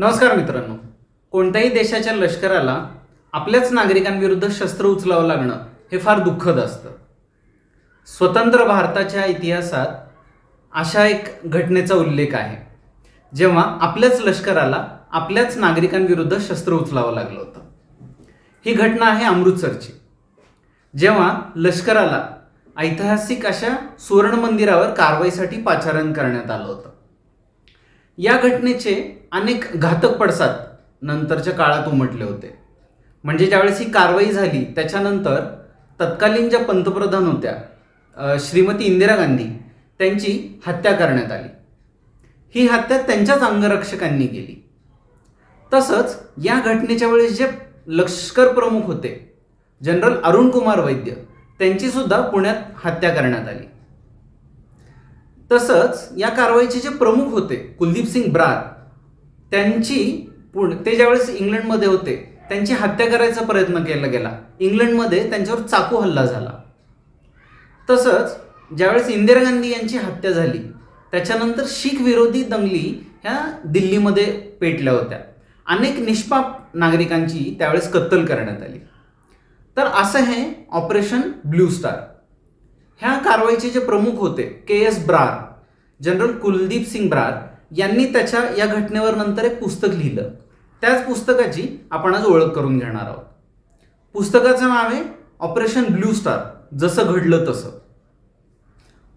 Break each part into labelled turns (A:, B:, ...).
A: नमस्कार मित्रांनो. कोणत्याही देशाच्या लष्कराला आपल्याच नागरिकांविरुद्ध शस्त्र उचलावं लागणं हे फार दुःखद असतं. स्वतंत्र भारताच्या इतिहासात अशा एक घटनेचा उल्लेख आहे जेव्हा आपल्याच लष्कराला आपल्याच नागरिकांविरुद्ध शस्त्र उचलावं लागलं होतं. ही घटना आहे अमृतसरची जेव्हा लष्कराला ऐतिहासिक अशा सुवर्ण मंदिरावर कारवाईसाठी पाचारण करण्यात आलं होतं. या घटनेचे अनेक घातक पडसाद नंतरच्या काळात उमटले होते. म्हणजे ज्यावेळेस ही कारवाई झाली त्याच्यानंतर तत्कालीन ज्या पंतप्रधान होत्या श्रीमती इंदिरा गांधी त्यांची हत्या करण्यात आली. ही हत्या त्यांच्याच अंगरक्षकांनी केली. तसंच या घटनेच्या वेळेस जे लष्कर प्रमुख होते जनरल अरुण कुमार वैद्य त्यांची सुद्धा पुण्यात हत्या करण्यात आली. तसंच या कारवाईचे जे प्रमुख होते कुलदीप सिंग ब्रार त्यांची पूर्ण ते ज्यावेळेस इंग्लंडमध्ये होते त्यांची हत्या करायचा प्रयत्न केला गेला. इंग्लंडमध्ये त्यांच्यावर चाकू हल्ला झाला. तसंच ज्यावेळेस इंदिरा गांधी यांची हत्या झाली त्याच्यानंतर शीख विरोधी दंगली ह्या दिल्लीमध्ये पेटल्या होत्या. अनेक निष्पाप नागरिकांची त्यावेळेस कत्तल करण्यात आली. तर असं हे ऑपरेशन ब्ल्यू स्टार. ह्या कारवाईचे जे प्रमुख होते K S Brar general Kuldeep Singh Brar यांनी त्याच्या या घटनेवर नंतर एक पुस्तक लिहिलं. त्याच पुस्तकाची आपण आज ओळख करून घेणार आहोत. पुस्तकाचं नाव आहे ऑपरेशन ब्ल्यू स्टार जसं घडलं तसं.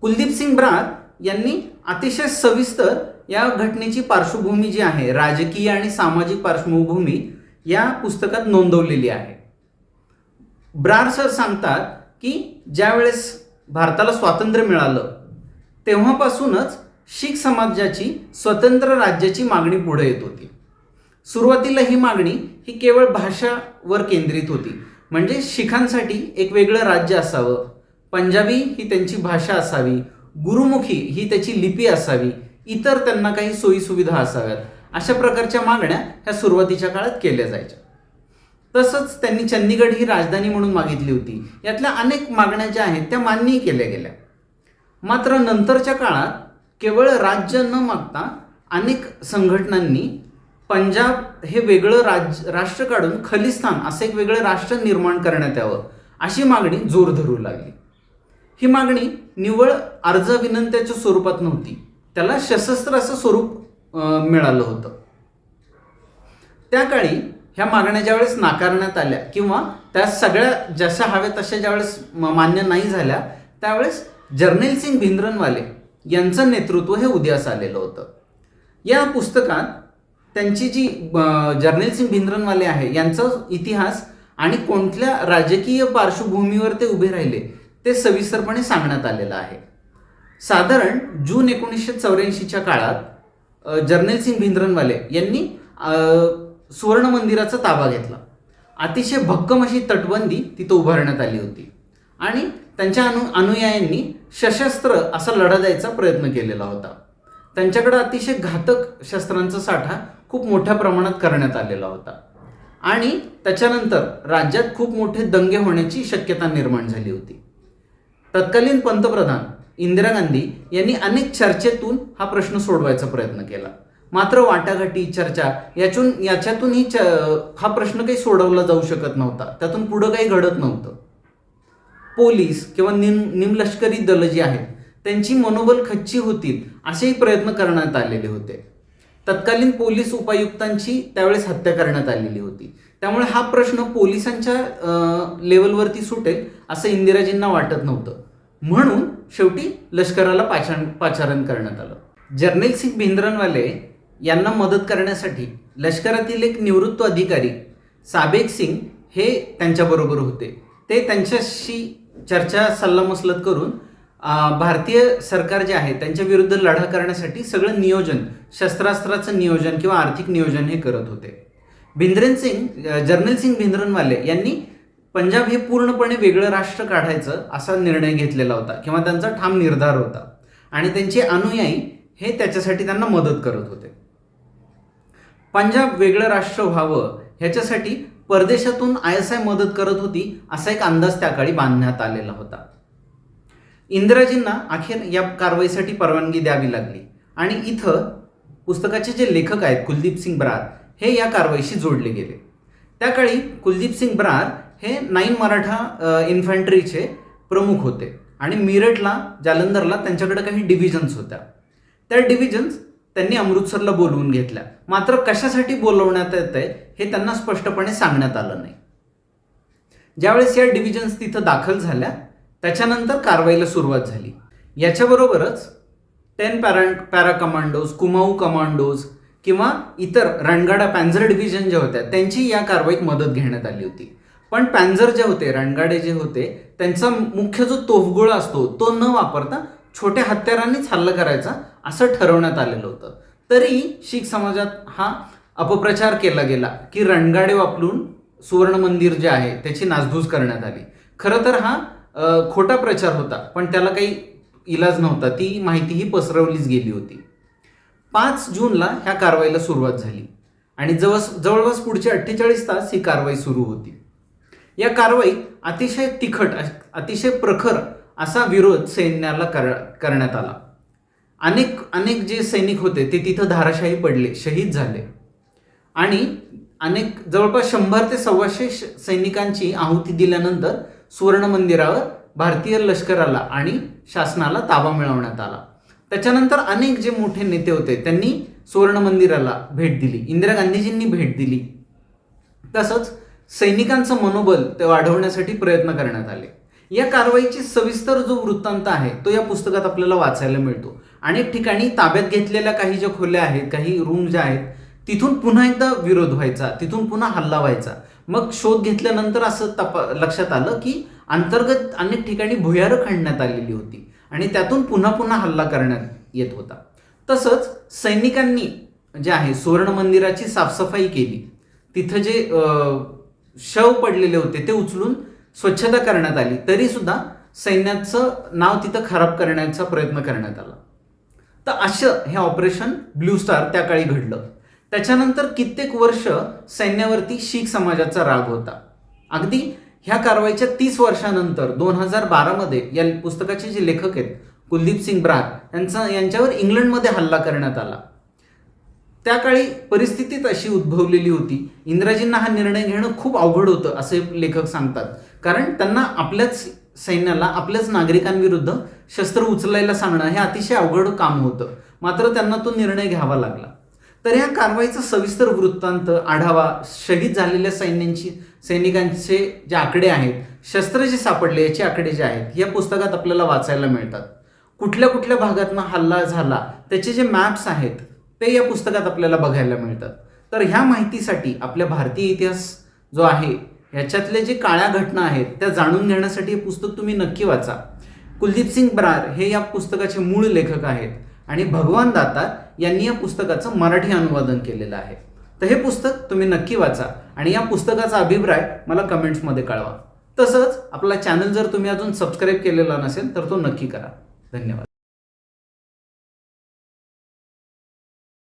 A: कुलदीप सिंग ब्रार यांनी अतिशय सविस्तर या घटनेची पार्श्वभूमी जी आहे राजकीय आणि सामाजिक पार्श्वभूमी या पुस्तकात नोंदवलेली आहे. ब्रार सर सांगतात की ज्यावेळेस भारताला स्वातंत्र्य मिळालं तेव्हापासूनच शीख समाजाची स्वतंत्र राज्याची मागणी पुढे येत होती. सुरुवातीला ही मागणी ही केवळ भाषावर केंद्रित होती. म्हणजे शिखांसाठी एक वेगळं राज्य असावं. पंजाबी ही त्यांची भाषा असावी. गुरुमुखी ही त्याची लिपी असावी. इतर त्यांना काही सोयीसुविधा असाव्यात. अशा प्रकारच्या मागण्या ह्या सुरुवातीच्या काळात केल्या जायच्या. तसंच त्यांनी चंदीगड ही राजधानी म्हणून मागितली होती. यातल्या अनेक मागण्या ज्या आहेत त्या मान्यही केल्या गेल्या. मात्र नंतरच्या काळात केवळ राज्य न मागता अनेक संघटनांनी पंजाब हे वेगळं राज राष्ट्र काढून खलिस्तान असं एक वेगळं राष्ट्र निर्माण करण्यात यावं अशी मागणी जोर धरू लागली. ही मागणी निव्वळ अर्ज विनंत्याच्या स्वरूपात नव्हती. त्याला सशस्त्र असं स्वरूप मिळालं होतं. त्या काळी ह्या मागण्या ज्यावेळेस नाकारण्यात आल्या किंवा त्या सगळ्या जशा हव्या तशा ज्यावेळेस मान्य नाही झाल्या त्यावेळेस जर्नेल सिंग भिंद्रनवाले यांचं नेतृत्व हे उदयास आलेलं होतं. या पुस्तकात त्यांची जी जर्नेल सिंग भिंद्रनवाले आहे यांचा इतिहास आणि कोणत्या राजकीय पार्श्वभूमीवर ते उभे राहिले ते सविस्तरपणे सांगण्यात आलेलं आहे. साधारण जून एकोणीसशे चौऱ्याऐंशीच्या काळात जर्नेल सिंग भिंद्रनवाले यांनी सुवर्ण मंदिराचा ताबा घेतला. अतिशय भक्कम अशी तटबंदी तिथं उभारण्यात आली होती. आणि त्यांच्या अनु अनुयायांनी सशस्त्र असा लढा द्यायचा प्रयत्न केलेला होता. त्यांच्याकडे अतिशय घातक शस्त्रांचा साठा खूप मोठ्या प्रमाणात करण्यात आलेला होता. आणि त्याच्यानंतर राज्यात खूप मोठे दंगे होण्याची शक्यता निर्माण झाली होती. तत्कालीन पंतप्रधान इंदिरा गांधी यांनी अनेक चर्चेतून हा प्रश्न सोडवायचा प्रयत्न केला. मात्र वाटाघाटी चर्चा याच्यातून याच्यातूनही च हा प्रश्न काही सोडवला जाऊ शकत नव्हता. त्यातून पुढं काही घडत नव्हतं. पोलीस किंवा निम निमलष्करी दलं जी आहेत त्यांची मनोबल खच्ची होतील असेही प्रयत्न करण्यात आलेले होते. तत्कालीन पोलीस उपायुक्तांची त्यावेळेस हत्या करण्यात आलेली होती. त्यामुळे हा प्रश्न पोलिसांच्या लेवलवरती सुटेल असं इंदिराजींना वाटत नव्हतं. म्हणून शेवटी लष्कराला पाचारण पाचारण करण्यात आलं. जर्नेल सिंग भिंद्रनवाले यांना मदत करण्यासाठी लष्करातील एक निवृत्त अधिकारी साबेक सिंग हे त्यांच्याबरोबर होते. ते त्यांच्याशी चर्चा सल्लामसलत करून भारतीय सरकार जे आहे त्यांच्या विरुद्ध लढा करण्यासाठी सगळं नियोजन शस्त्रास्त्राचं नियोजन किंवा आर्थिक नियोजन हे करत होते. भिंद्रेन सिंग जर्नल सिंग भिंद्रनवाले यांनी पंजाब हे पूर्णपणे वेगळं राष्ट्र काढायचं असा निर्णय घेतलेला होता किंवा त्यांचा ठाम निर्धार होता. आणि त्यांचे अनुयायी हे त्याच्यासाठी त्यांना मदत करत होते. पंजाब वेगळं राष्ट्र व्हावं ह्याच्यासाठी परदेशातून आय एस आय मदत करत होती असा एक अंदाज त्या काळी बांधण्यात आलेला होता. इंदिराजींना अखेर या कारवाईसाठी परवानगी द्यावी लागली. आणि इथं पुस्तकाचे जे लेखक आहेत कुलदीप सिंग ब्रार हे या कारवाईशी जोडले गेले. त्या काळी कुलदीप सिंग ब्रार हे नाईन मराठा इन्फंट्रीचे प्रमुख होते. आणि मिरटला जालंधरला त्यांच्याकडे काही डिव्हिजन्स होत्या. त्या डिव्हिजन्स त्यांनी अमृतसरला बोलवून घेतल्या. मात्र कशासाठी बोलवण्यात येत आहे हे त्यांना स्पष्टपणे सांगण्यात आलं नाही. ज्यावेळेस या डिव्हिजन्स तिथं दाखल झाल्या त्याच्यानंतर कारवाईला सुरुवात झाली. याच्याबरोबरच ten para para commandos Kumaon commandos किंवा इतर रणगाडा पॅन्झर डिव्हिजन ज्या होत्या त्यांची या कारवाईत मदत घेण्यात आली होती. पण पॅन्झर जे होते रणगाडे जे होते त्यांचा मुख्य जो तोफगोळा असतो तो न वापरता छोट्या हत्यारांनीच हल्ला करायचा असं ठरवण्यात आलेलं होतं. तरी शीख समाजात हा अपप्रचार केला गेला की रणगाडे वापरून सुवर्ण मंदिर जे आहे त्याची नासधूस करण्यात आली. खरं तर हा खोटा प्रचार होता पण त्याला काही इलाज नव्हता. ती माहितीही पसरवलीच गेली होती. पाच जूनला ह्या कारवाईला सुरुवात झाली. आणि जवळ जवळपास पुढचे अठ्ठेचाळीस तास ही कारवाई सुरू होती. या कारवाईत अतिशय तिखट अतिशय प्रखर असा विरोध सैन्याला कर करण्यात आला. अनेक अनेक जे सैनिक होते ते तिथं धाराशाही पडले शहीद झाले. आणि अनेक जवळपास शंभर ते सव्वाशे सैनिकांची आहुती दिल्यानंतर सुवर्ण मंदिरावर भारतीय लष्कराला आणि शासनाला ताबा मिळवण्यात आला. त्याच्यानंतर अनेक जे मोठे नेते होते त्यांनी सुवर्ण मंदिराला भेट दिली. इंदिरा गांधीजींनी भेट दिली. तसंच सैनिकांचं मनोबल ते वाढवण्यासाठी प्रयत्न करण्यात आले. या कारवाईची सविस्तर जो वृत्तांत आहे तो या पुस्तकात आपल्याला वाचायला मिळतो. अनेक ठिकाणी ताब्यात घेतलेल्या काही ज्या खोल्या आहेत काही रूम ज्या आहेत तिथून पुन्हा एकदा विरोध व्हायचा तिथून पुन्हा हल्ला व्हायचा. मग शोध घेतल्यानंतर असं तपा लक्षात आलं की अंतर्गत अनेक ठिकाणी भुयारं खणण्यात आलेली होती आणि त्यातून पुन्हा पुन्हा हल्ला करण्यात येत होता. तसंच सैनिकांनी जे आहे सुवर्ण मंदिराची साफसफाई केली. तिथं जे शव पडलेले होते ते उचलून स्वच्छता करण्यात आली. तरी सुद्धा सैन्याचं नाव तिथं खराब करण्याचा प्रयत्न करण्यात आला. तर असं हे ऑपरेशन ब्लू स्टार त्या काळी घडलं. त्याच्यानंतर कित्येक वर्ष सैन्यावरती शीख समाजाचा राग होता. अगदी ह्या कारवाईच्या तीस वर्षानंतर दोन हजार बारामध्ये या पुस्तकाचे जे लेखक आहेत कुलदीप सिंग ब्रार यांचा यांच्यावर इंग्लंडमध्ये हल्ला करण्यात आला. त्या काळी परिस्थितीत अशी उद्भवलेली होती. इंद्रजींना हा निर्णय घेणं खूप अवघड होतं असे लेखक सांगतात. कारण त्यांना आपल्याच सैन्याला आपल्याच नागरिकांविरुद्ध शस्त्र उचलायला सांगणं हे अतिशय अवघड काम होतं. मात्र त्यांना तो निर्णय घ्यावा लागला. तर या कारवाईचा सविस्तर वृत्तांत आढावा शहीद झालेल्या सैन्यांची सैनिकांचे जे आकडे आहेत शस्त्र जे सापडले याचे आकडे जे आहेत या पुस्तकात आपल्याला वाचायला मिळतात. कुठल्या कुठल्या भागातनं हल्ला झाला त्याचे जे मॅप्स आहेत ते या पुस्तकात आपल्याला बघायला मिळतात. तर ह्या माहितीसाठी आपल्या भारतीय इतिहास जो आहे ह्याच्यातले जे काळ्या घटना आहेत त्या जाणून घेण्यासाठी हे पुस्तक तुम्ही नक्की वाचा. कुलदीप सिंग ब्रार हे या पुस्तकाचे मूळ लेखक आहेत आणि भगवान दाता यांनी या पुस्तकाचं मराठी अनुवादन केलेलं आहे. तर हे पुस्तक तुम्ही नक्की वाचा आणि या पुस्तकाचा अभिप्राय मला कमेंट्समध्ये कळवा. तसंच आपला चॅनल जर तुम्ही अजून सबस्क्राईब केलेला नसेल तर तो नक्की करा. धन्यवाद.